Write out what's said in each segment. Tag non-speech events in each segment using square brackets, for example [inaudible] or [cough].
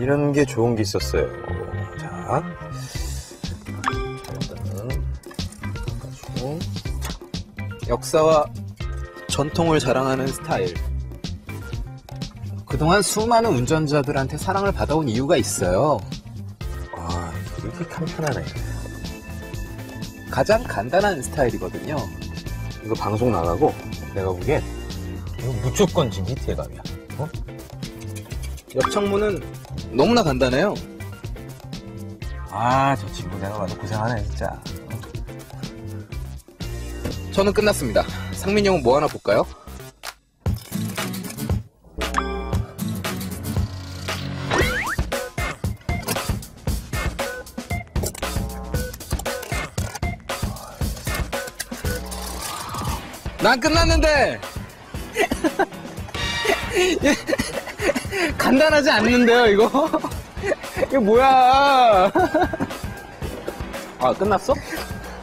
이런 게 좋은 게 있었어요. 자, 일단은 역사와 전통을 자랑하는 스타일. 그동안 수많은 운전자들한테 사랑을 받아온 이유가 있어요. 아 이렇게 간편하네. 가장 간단한 스타일이거든요. 이거 방송 나가고 내가 보기엔 이거 무조건 지금 히트의 감이야. 옆창문은 너무나 간단해요. 아 저 친구 내가 봐도 고생하네 진짜. 저는 끝났습니다. 상민 형은 뭐 하나 볼까요? 난 끝났는데 [laughs] 간단하지 않는데요 이거 [laughs] 이거 뭐야 [laughs] 아 끝났어?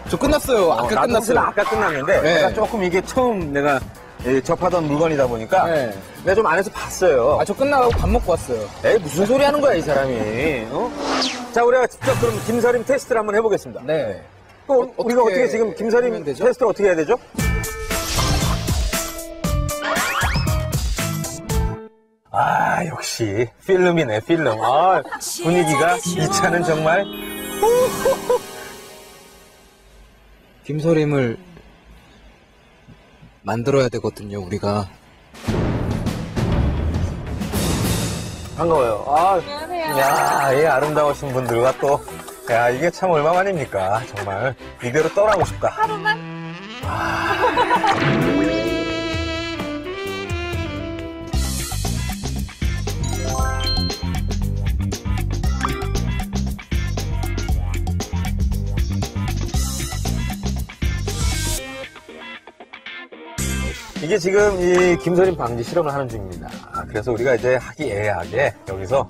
저 끝났어요 아까 나도 끝났어요 아까 끝났는데 네. 내가 조금 이게 처음 내가 예, 접하던 물건이다 보니까 네. 내가 좀 안에서 봤어요. 아 저 끝나고 밥 먹고 왔어요 에이 무슨 소리 하는 거야 이 사람이? 어? 자 우리가 직접 그럼 김서림 테스트를 한번 해보겠습니다. 네또 어, 우리가 어떻게 어떻게 지금 김서림 하면 되죠? 테스트를 어떻게 해야 되죠? 아 역시 필름이네 필름. 아 분위기가 이 차는 정말 김서림을 만들어야 되거든요 우리가 반가워요. 아, 안녕하세요. 야, 이 아름다우신 분들과 또, 야, 이게 참 얼마만입니까? 정말. 이대로 떠나고 싶다. 하루만? 이게 지금 이 김서림 방지 실험을 하는 중입니다. 아, 그래서 우리가 이제 하기애애하게 여기서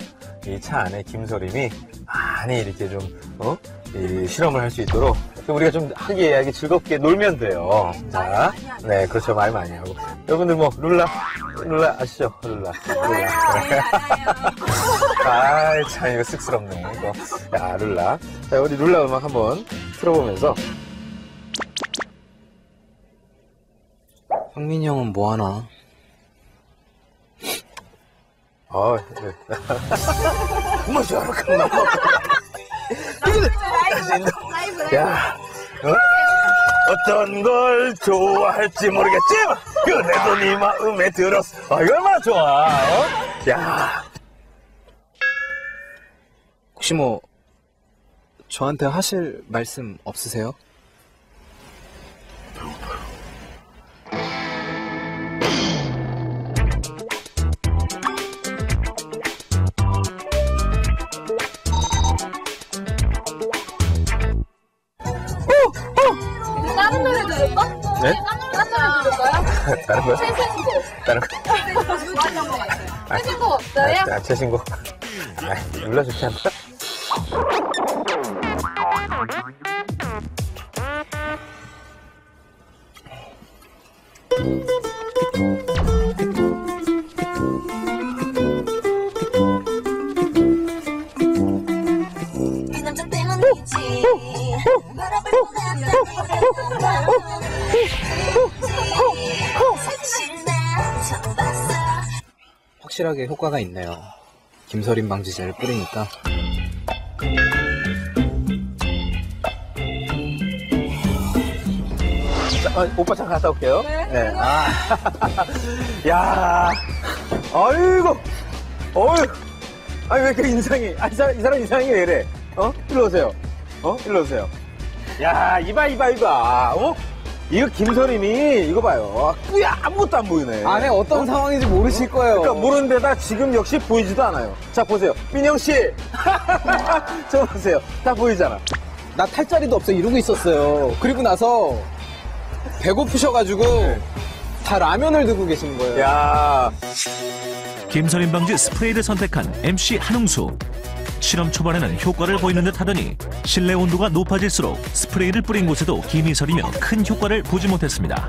이 차 안에 김서림이 많이 이렇게 좀, 어? 이 실험을 할 수 있도록 좀 우리가 좀 하기애애하게 즐겁게 놀면 돼요. 자, 네, 그렇죠. 말 많이 하고. 여러분들 뭐, 룰라, 룰라 아시죠? 룰라. 룰라. [laughs] 아이, 참, 이거 쑥스럽네, 이거. 야, 룰라. 자, 우리 룰라 음악 한번 틀어보면서. 황민이 형은 뭐 하나 어, 네. 뭐, 저렇게 넘어. 야, 어? 어떤 걸 좋아할지 모르겠지만, 그래도 네 마음에 들었어. 아, 이거 얼마나 좋아, 어? 야, 혹시 뭐 저한테 하실 말씀 없으세요? 네? 다른 노래 들을까요? 다른 거? 새 신곡. 다른 거? 새 신곡 없어요? 아, 제 신고. 아, 눌러 좋지 않다? 확실하게 효과가 있네요. 김서림 방지제를 뿌리니까. 자, 어, 오빠 잠깐 갔다 올게요. 네. 아. [laughs] 야. 아이고. 어휴. 아니, 왜 이렇게 인상이. 아, 이 사람, 이 사람 인상이 왜 이래? 어? 일로 오세요. 어? 일로 오세요. 야, 이봐, 이봐, 이봐. 어? 이거 김서림이, 이거 봐요. 뿌야, 아무것도 안 보이네. 안에 어떤 상황인지 모르실 거예요. 그러니까 모르는 데다 지금 역시 보이지도 않아요. 자, 보세요. 빈영 씨. [laughs] 저 보세요. 다 보이잖아. 나 탈 자리도 없어 이러고 있었어요. 그리고 나서 배고프셔가지고 다 라면을 들고 계시는 거예요. 야. 김서림 방지 스프레이를 선택한 MC 한웅수. 실험 초반에는 효과를 보이는 듯 하더니 실내 온도가 높아질수록 스프레이를 뿌린 곳에도 김이 서리며 큰 효과를 보지 못했습니다.